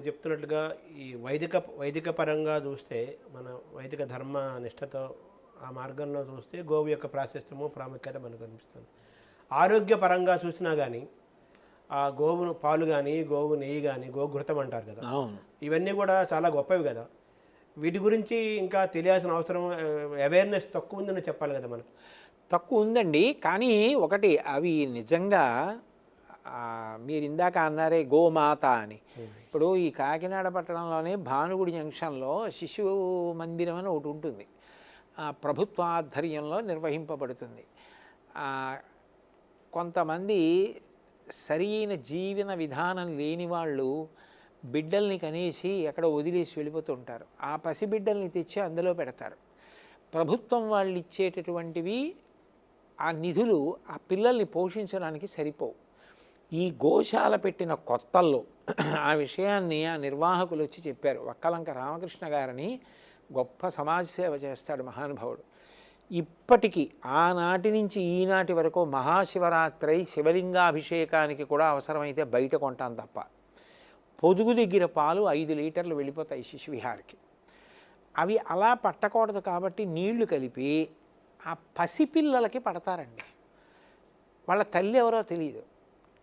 మీరు చెప్తున్నట్లుగా ఈ వైదిక వైదిక పరంగా చూస్తే మన వైదిక ధర్మ నిష్టతో ఆ మార్గంలో చూస్తే గోవు యొక్క ప్రాశస్త్యము ప్రాముఖ్యత మనకు కనిపిస్తుంది. ఆరోగ్యపరంగా చూసినా కానీ ఆ గోవును పాలు కానీ గోవు నెయ్యి కానీ గోఘృతం అంటారు కదా. అవును. ఇవన్నీ కూడా చాలా గొప్పవి కదా. వీటి గురించి ఇంకా తెలియాల్సిన అవసరం అవేర్నెస్ తక్కువ ఉందని చెప్పాలి కదా మనకు. తక్కువ ఉందండి. కానీ ఒకటి అవి నిజంగా మీరు ఇందాక అన్నారే గోమాత అని ఇప్పుడు ఈ కాకినాడ పట్టణంలోనే భానుగుడి జంక్షన్లో శిశు మందిరం అని ఒకటి ఉంటుంది. ఆ, ప్రభుత్వ ఆధ్వర్యంలో నిర్వహింపబడుతుంది. కొంతమంది సరియైన జీవన విధానం లేని వాళ్ళు బిడ్డల్ని కనేసి ఎక్కడ వదిలేసి వెళ్ళిపోతుంటారు. ఆ పసిబిడ్డల్ని తెచ్చి అందులో పెడతారు. ప్రభుత్వం వాళ్ళు ఇచ్చేటటువంటివి ఆ నిధులు ఆ పిల్లల్ని పోషించడానికి సరిపోవు. ఈ గోశాల పెట్టిన కొత్తల్లో ఆ విషయాన్ని ఆ నిర్వాహకులు వచ్చి చెప్పారు. వక్కలంక రామకృష్ణ గారిని గొప్ప సమాజ సేవ చేస్తాడు మహానుభావుడు. ఇప్పటికీ ఆనాటి నుంచి ఈనాటి వరకు మహాశివరాత్రి శివలింగాభిషేకానికి కూడా అవసరమైతే బయట కొంటాం తప్ప. పొదుగు దగ్గర పాలు ఐదు లీటర్లు వెళ్ళిపోతాయి శిశువిహార్కి. అవి అలా పట్టకూడదు కాబట్టి నీళ్ళు కలిపి ఆ పసిపిల్లలకి పడతారండి. వాళ్ళ తల్లి ఎవరో తెలియదు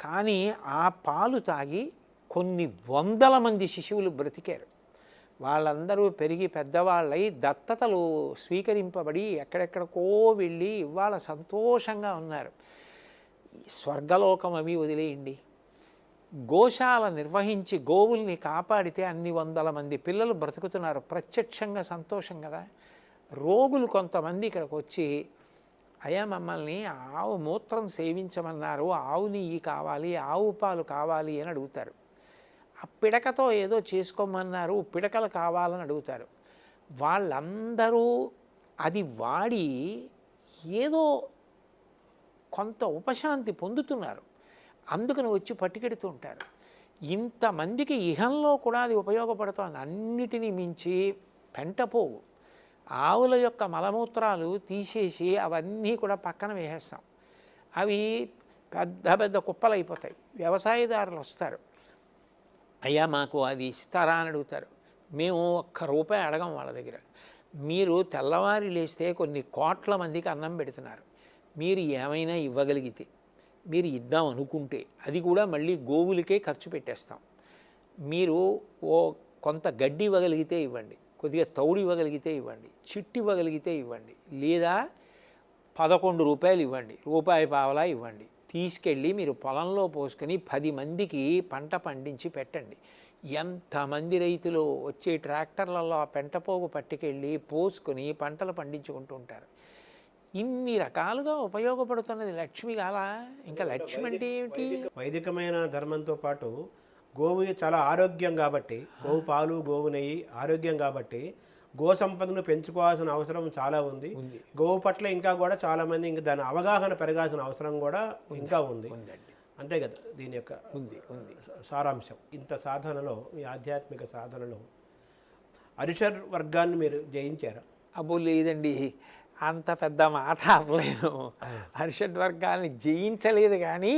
కానీ ఆ పాలు తాగి కొన్ని వందల మంది శిశువులు బ్రతికారు. వాళ్ళందరూ పెరిగి పెద్దవాళ్ళై దత్తతలు స్వీకరింపబడి ఎక్కడెక్కడికో వెళ్ళి ఇవాళ సంతోషంగా ఉన్నారు. ఈ స్వర్గలోకం అవి వదిలేయండి. గోశాల నిర్వహించి గోవుల్ని కాపాడితే అన్ని వందల మంది పిల్లలు బ్రతుకుతున్నారు. ప్రత్యక్షంగా సంతోషం కదా. రోగులు కొంతమంది ఇక్కడికి వచ్చి అయ్యా మమ్మల్ని ఆవు మూత్రం సేవించమన్నారు. ఆవు నెయ్యి కావాలి ఆవు పాలు కావాలి అని అడుగుతారు. ఆ పిడకతో ఏదో చేసుకోమన్నారు పిడకలు కావాలని అడుగుతారు. వాళ్ళందరూ అది వాడి ఏదో కొంత ఉపశాంతి పొందుతున్నారు. అందుకని వచ్చి పట్టుకెడుతూ ఉంటారు. ఇంతమందికి ఇహంలో కూడా అది ఉపయోగపడుతోంది అన్నిటినీ మించి పెంటపోవు ఆవుల యొక్క మలమూత్రాలు తీసేసి అవన్నీ కూడా పక్కన వేసేస్తాం. అవి పెద్ద పెద్ద కుప్పలు అయిపోతాయి వ్యవసాయదారులు వస్తారు. అయ్యా మాకు అది ఇస్తారా అని అడుగుతారు. మేము ఒక్క రూపాయి అడగం వాళ్ళ దగ్గర. మీరు తెల్లవారి లేస్తే కొన్ని కోట్ల మందికి అన్నం పెడుతున్నారు. మీరు ఏమైనా ఇవ్వగలిగితే మీరు ఇద్దాం అనుకుంటే అది కూడా మళ్ళీ గోవులకే ఖర్చు పెట్టేస్తాం. మీరు ఓ కొంత గడ్డి ఇవ్వగలిగితే ఇవ్వండి. కొద్దిగా తౌడు ఇవ్వగలిగితే ఇవ్వండి చిట్టి ఇవ్వగలిగితే ఇవ్వండి లేదా పదకొండు రూపాయలు ఇవ్వండి రూపాయి పావలా ఇవ్వండి. తీసుకెళ్ళి మీరు పొలంలో పోసుకొని పది మందికి పంట పండించి పెట్టండి. ఎంతమంది రైతులు వచ్చే ట్రాక్టర్లలో ఆ పెంటపోగు పట్టుకెళ్ళి పోసుకొని పంటలు పండించుకుంటూ ఉంటారు. ఇన్ని రకాలుగా ఉపయోగపడుతున్నది లక్ష్మి కాలా ఇంకా లక్ష్మి అంటే ఏమిటి? వైదికమైన ధర్మంతో పాటు గోవు చాలా ఆరోగ్యం కాబట్టి గోవు పాలు గోవు నెయ్యి ఆరోగ్యం కాబట్టి గో సంపదను పెంచుకోవాల్సిన అవసరం చాలా ఉంది. గోవు పట్ల ఇంకా కూడా చాలా మంది ఇంకా దాని అవగాహన పెరగాల్సిన అవసరం కూడా ఇంకా ఉంది. అంతే కదా దీని యొక్క ఉంది ఉంది. సారాంశం. ఇంత సాధనలో మీ ఆధ్యాత్మిక సాధనలో అరిషర్ వర్గాన్ని మీరు జయించారా? అబ్బో లేదండి. అంత పెద్ద మాట అనలేను. హర్షడ్ వర్గాన్ని జయించలేదు కానీ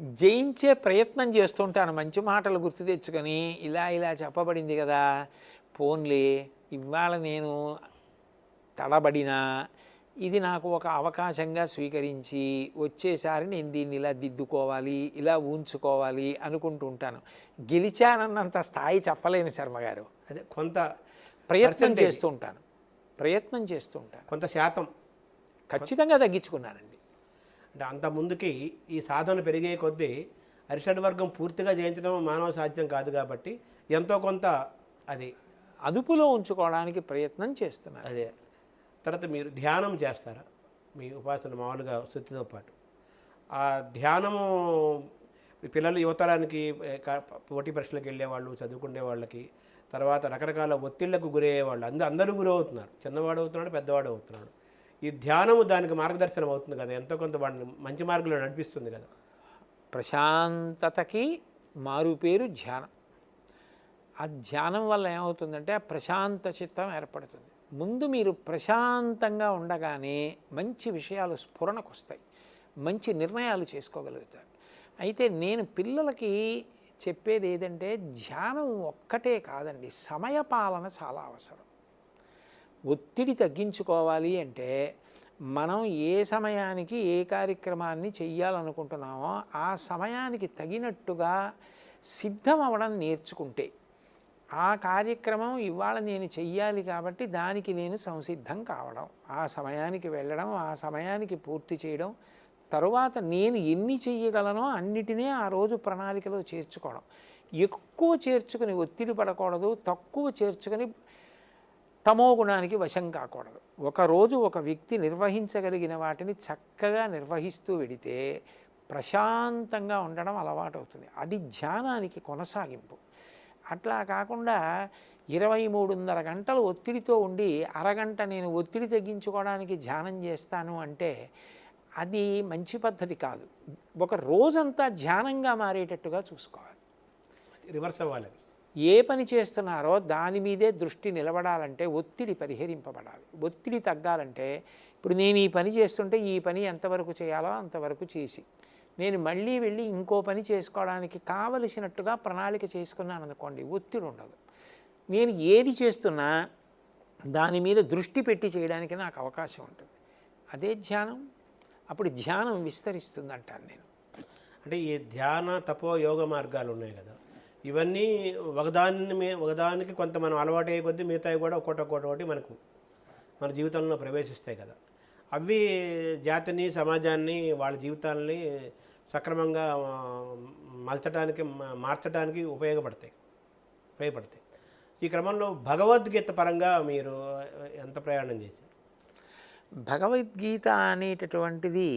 జయించే ప్రయత్నం చేస్తుంటాను మంచి మాటలు గుర్తు తెచ్చుకొని ఇలా ఇలా చెప్పబడింది కదా పోన్లే ఇవాళ నేను తడబడినా ఇది నాకు ఒక అవకాశంగా స్వీకరించి వచ్చేసారి నేను దీన్ని ఇలా దిద్దుకోవాలి ఇలా ఉంచుకోవాలి అనుకుంటూ ఉంటాను. గెలిచానన్నంత స్థాయి చెప్పలేను శర్మ గారు. అదే కొంత ప్రయత్నం చేస్తూ ఉంటాను. ప్రయత్నం చేస్తూ ఉంటాను. కొంత శాతం. ఖచ్చితంగా తగ్గించుకున్నానండి అంటే అంత ముందుకి ఈ సాధన పెరిగే కొద్దీ అరిషడ్ వర్గం పూర్తిగా జయించడం మానవ సాధ్యం కాదు కాబట్టి ఎంతో కొంత అది అదుపులో ఉంచుకోవడానికి ప్రయత్నం చేస్తున్నాను అదే. తర్వాత మీరు ధ్యానం చేస్తారా? మీ ఉపాసన మామూలుగా శుద్ధితో పాటు. ఆ ధ్యానము పిల్లలు యువతరానికి పోటీ పరీక్షలకు వెళ్ళే వాళ్ళు చదువుకునే వాళ్ళకి తర్వాత రకరకాల ఒత్తిళ్ళకు గురయ్యే వాళ్ళు అందరూ అందరూ గురవుతున్నారు. చిన్నవాడు అవుతున్నాడు పెద్దవాడు అవుతున్నాడు ఈ ధ్యానము దానికి మార్గదర్శనం అవుతుంది కదా. ఎంతో కొంత వాడిని మంచి మార్గంలో నడిపిస్తుంది కదా. ప్రశాంతతకి మారు పేరు ధ్యానం. ఆ ధ్యానం వల్ల ఏమవుతుందంటే ఆ ప్రశాంత చిత్తం ఏర్పడుతుంది. ముందు మీరు ప్రశాంతంగా ఉండగానే మంచి విషయాలు స్ఫురణకు వస్తాయి. మంచి నిర్ణయాలు చేసుకోగలుగుతారు. అయితే నేను పిల్లలకి చెప్పేది ఏదంటే ధ్యానం ఒక్కటే కాదండి సమయపాలన చాలా అవసరం. ఒత్తిడి తగ్గించుకోవాలి అంటే మనం ఏ సమయానికి ఏ కార్యక్రమాన్ని చెయ్యాలనుకుంటున్నామో ఆ సమయానికి తగినట్టుగా సిద్ధం అవ్వడం నేర్చుకుంటే ఆ కార్యక్రమం ఇవాళ నేను చెయ్యాలి కాబట్టి దానికి నేను సంసిద్ధం కావడం ఆ సమయానికి వెళ్ళడం ఆ సమయానికి పూర్తి చేయడం తరువాత నేను ఎన్ని చెయ్యగలనో అన్నిటినీ ఆ రోజు ప్రణాళికలో చేర్చుకోవడం. ఎక్కువ చేర్చుకుని ఒత్తిడి పడకూడదు తక్కువ చేర్చుకొని తమో గుణానికి వశం కాకూడదు. ఒకరోజు ఒక వ్యక్తి నిర్వహించగలిగిన వాటిని చక్కగా నిర్వహిస్తూ వెడితే ప్రశాంతంగా ఉండడం అలవాటు అవుతుంది అది ధ్యానానికి కొనసాగింపు. అట్లా కాకుండా ఇరవై మూడున్నర గంటలు ఒత్తిడితో ఉండి అరగంట నేను ఒత్తిడి తగ్గించుకోవడానికి ధ్యానం చేస్తాను అంటే అది మంచి పద్ధతి కాదు. ఒక రోజంతా ధ్యానంగా మారేటట్టుగా చూసుకోవాలి. రివర్స్ అవ్వాలి ఏ పని చేస్తున్నారో దాని మీదే దృష్టి నిలబడాలంటే ఒత్తిడి పరిహరింపబడాలి. ఒత్తిడి తగ్గాలంటే ఇప్పుడు నేను ఈ పని చేస్తుంటే ఈ పని ఎంతవరకు చేయాలో అంతవరకు చేసి నేను మళ్ళీ వెళ్ళి ఇంకో పని చేసుకోవడానికి కావలసినట్టుగా ప్రణాళిక చేసుకున్నాను అనుకోండి ఒత్తిడి ఉండదు. నేను ఏది చేస్తున్నా దాని మీద దృష్టి పెట్టి చేయడానికి నాకు అవకాశం ఉంటుంది. అదే ధ్యానం? అప్పుడు ధ్యానం విస్తరిస్తుంది అంటాను నేను. అంటే ఈ ధ్యాన తపో యోగ మార్గాలు ఉన్నాయి కదా. ఇవన్నీ ఒకదాని మీ ఒకదానికి కొంత మనం అలవాటు అయ్యే కొద్దీ మిగతావి కూడా ఒక్కొక్కటి ఒక్కొక్కటి ఒకటి మనకు మన జీవితంలో ప్రవేశిస్తాయి కదా. అవి జాతిని సమాజాన్ని వాళ్ళ జీవితాలని సక్రమంగా మలచడానికి మార్చడానికి ఉపయోగపడతాయి. ఉపయోగపడతాయి. ఈ క్రమంలో భగవద్గీత పరంగా మీరు ఎంత ప్రయాణం చేశారు? భగవద్గీత అనేటటువంటిది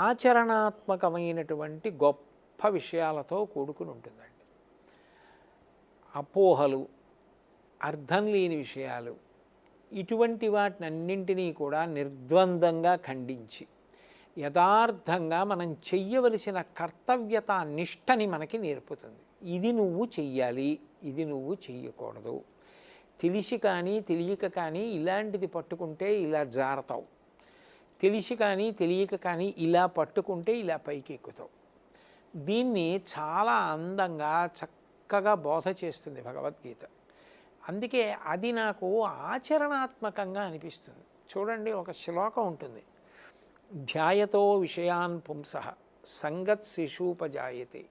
ఆచరణాత్మకమైనటువంటి గొప్ప విషయాలతో కూడుకుని ఉంటుందండి. అపోహలు అర్థం లేని విషయాలు ఇటువంటి వాటినన్నింటినీ కూడా నిర్ద్వందంగా ఖండించి యథార్థంగా మనం చెయ్యవలసిన కర్తవ్యత నిష్టని మనకి నేర్పుతుంది. ఇది నువ్వు చెయ్యాలి ఇది నువ్వు చెయ్యకూడదు. తెలిసి కానీ తెలియక కానీ ఇలాంటిది పట్టుకుంటే ఇలా జారతావు. తెలిసి కానీ తెలియక కానీ ఇలా పట్టుకుంటే ఇలా పైకి ఎక్కుతావు దీన్ని చాలా అందంగా చక్కగా బోధ చేస్తుంది భగవద్గీత. అందుకే అది నాకు ఆచరణాత్మకంగా అనిపిస్తుంది. చూడండి ఒక శ్లోకం ఉంటుంది. ధ్యాయతో విషయాన్ పుంస సంగత్ శిశూపజాయతే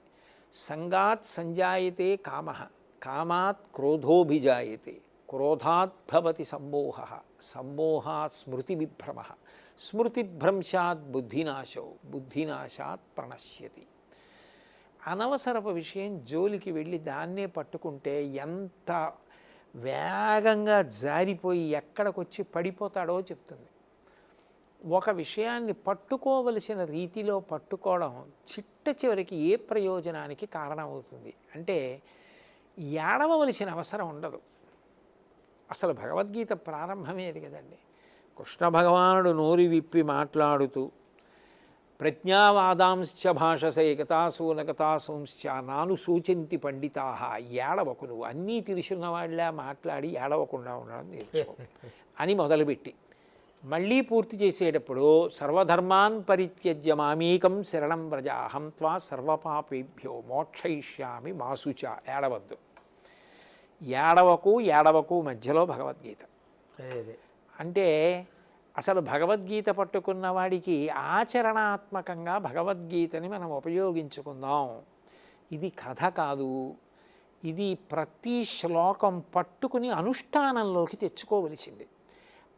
సంగాత్ సంజాయతే కామ కామాత్ క్రోధోభిజాయతే క్రోధాత్ భవతి సమ్మోహ సమ్మోహాత్ స్మృతివిభ్రమ స్మృతిభ్రంశాత్ బుద్ధినాశౌ బుద్ధినాశాత్ ప్రణశ్యతి. అనవసరపు విషయం జోలికి వెళ్ళి దాన్నే పట్టుకుంటే ఎంత వేగంగా జారిపోయి ఎక్కడికొచ్చి పడిపోతాడో చెప్తుంది. ఒక విషయాన్ని పట్టుకోవలసిన రీతిలో పట్టుకోవడం చిట్ట చివరికి ఏ ప్రయోజనానికి కారణమవుతుంది? అంటే ఏడవలసిన అవసరం ఉండదు. అసలు భగవద్గీత ప్రారంభమే అది కదండి. కృష్ణ భగవానుడు నోరు విప్పి మాట్లాడుతూ ప్రజ్ఞావాదాంశ్చ భాషసే గతాసూనగతాసంశ్చ నాను సూచింతి పండితా. ఏడవకు నువ్వు అన్నీ తెలుసున్న వాళ్ళ మాట్లాడి ఏడవకుండా ఉండడం నేర్చుకో. అని మొదలుపెట్టి. మళ్ళీ పూర్తి చేసేటప్పుడు సర్వధర్మాన్ పరిత్యజ్య మామీకం శరణం వ్రజ అహం త్వా సర్వపాపేభ్యో మోక్షయిష్యామి మాసుచ ఏడవద్దు. ఏడవకు ఏడవకు మధ్యలో భగవద్గీత. అంటే అసలు భగవద్గీత పట్టుకున్న వాడికి ఆచరణాత్మకంగా భగవద్గీతని మనం ఉపయోగించుకుందాం. ఇది కథ కాదు. ఇది ప్రతి శ్లోకం పట్టుకుని అనుష్ఠానంలోకి తెచ్చుకోవలసింది.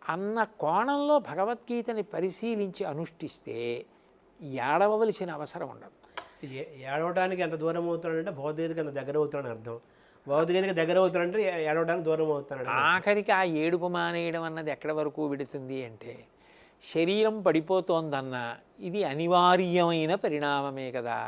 అన్న కోణంలో భగవద్గీతని పరిశీలించి అనుష్ఠిస్తే ఏడవలసిన అవసరం ఉండదు. ఏడవడానికి ఎంత దూరం అవుతాడంటే భౌతికతకి ఎంత దగ్గర అవుతాడని అర్థం. భౌతికతకి దగ్గర అవుతాడంటే ఏ- ఏడవడానికి దూరం అవుతాడు ఆఖరికి ఆ ఏడుపు మానేయడం అన్నది ఎక్కడి వరకు విడుతుంది అంటే శరీరం పడిపోతోందన్న ఇది అనివార్యమైన పరిణామమే కదా.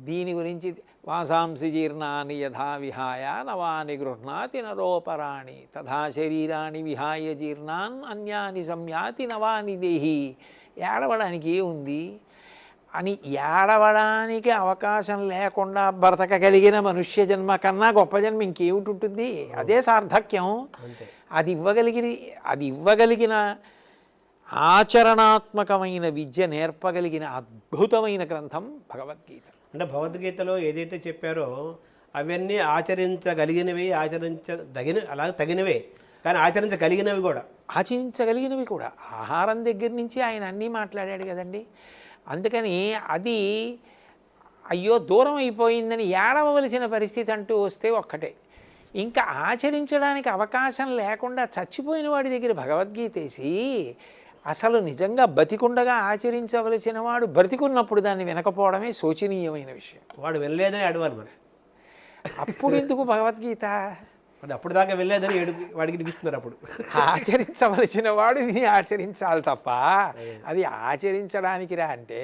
దీని గురించి వాసాంసి జీర్ణాన్ని యథా విహాయ నవాని గృహ్ణాతి నరోపరాణి తథా శరీరాన్ని విహాయ జీర్ణాన్ అన్యాని సంయాతి నవాని దేహి. ఏడవడానికి ఏముంది? అని ఏడవడానికి అవకాశం లేకుండా బ్రతకగలిగిన మనుష్య జన్మ కన్నా గొప్ప జన్మ ఇంకేమిటి ఉంటుంది అదే సార్థక్యం. అది ఇవ్వగలిగిన అది ఇవ్వగలిగిన ఆచరణాత్మకమైన విద్య నేర్పగలిగిన అద్భుతమైన గ్రంథం భగవద్గీత. అంటే భగవద్గీతలో ఏదైతే చెప్పారో అవన్నీ ఆచరించగలిగినవి ఆచరించదగిన అలాగే తగినవే. కానీ ఆచరించగలిగినవి కూడా. ఆచరించగలిగినవి కూడా. ఆహారం దగ్గర నుంచి ఆయన అన్నీ మాట్లాడాడు కదండి. అందుకని అది అయ్యో దూరం అయిపోయిందని ఏడవలసిన పరిస్థితి అంటూ వస్తే ఒక్కటే. ఇంకా ఆచరించడానికి అవకాశం లేకుండా చచ్చిపోయిన వాడి దగ్గర భగవద్గీత వేసి అసలు నిజంగా బతికుండగా ఆచరించవలసిన వాడు బ్రతికున్నప్పుడు దాన్ని వినకపోవడమే శోచనీయమైన విషయం. వాడు వెళ్ళలేదని అడవాలి మరి. అప్పుడు ఎందుకు భగవద్గీత? అది అప్పుడు దాకా వెళ్ళలేదని ఏడు వాడికి వినిపిస్తున్నారు అప్పుడు. ఆచరించవలసిన వాడు ఇది ఆచరించాలి తప్ప అది ఆచరించడానికి రా అంటే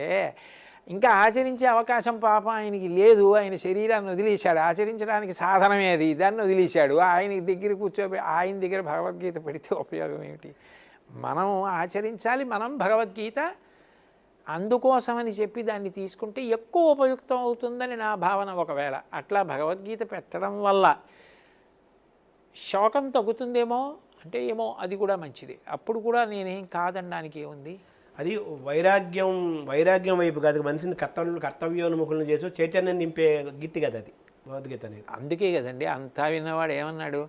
ఇంకా ఆచరించే అవకాశం పాప ఆయనకి లేదు ఆయన శరీరాన్ని వదిలేశాడు. ఆచరించడానికి సాధనమే అది దాన్ని వదిలేశాడు. ఆయన దగ్గర కూర్చోబె ఆయన దగ్గర భగవద్గీత పెడితే ఉపయోగం ఏమిటి? మనం ఆచరించాలి మనం భగవద్గీత అందుకోసమని చెప్పి దాన్ని తీసుకుంటే ఎక్కువ ఉపయుక్తం అవుతుందని నా భావన ఒకవేళ. అట్లా భగవద్గీత పెట్టడం వల్ల శోకం తగ్గుతుందేమో అంటే ఏమో అది కూడా మంచిది. అప్పుడు కూడా నేనేం కాదనడానికి ఏముంది అది వైరాగ్యం వైరాగ్యం వైపు కాదు మనిషిని కర్తవ్యం కర్తవ్యోన్ముఖులను చేసి చైతన్యం నింపే గీతి కదా అది భగవద్గీత అనేది. అందుకే కదండి అంతా విన్నవాడు ఏమన్నాడు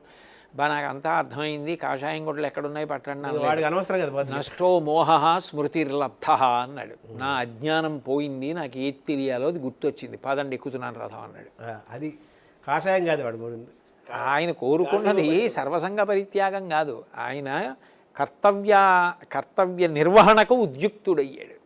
బా నాకు అంతా అర్థమైంది కాషాయం గుడ్లు ఎక్కడున్నాయి పట్టండి. వాడికి అనవసరం కదా నష్టో మోహ స్మృతిర్లబ్ధ అన్నాడు. నా అజ్ఞానం పోయింది నాకు ఏది తెలియాలో అది గుర్తొచ్చింది. పదండి ఎక్కుతున్నాను రథం అన్నాడు. అది కాషాయం కాదు వాడు ఆయన కోరుకున్నది సర్వసంగ పరిత్యాగం కాదు. ఆయన కర్తవ్య కర్తవ్య నిర్వహణకు ఉద్యుక్తుడయ్యాడు.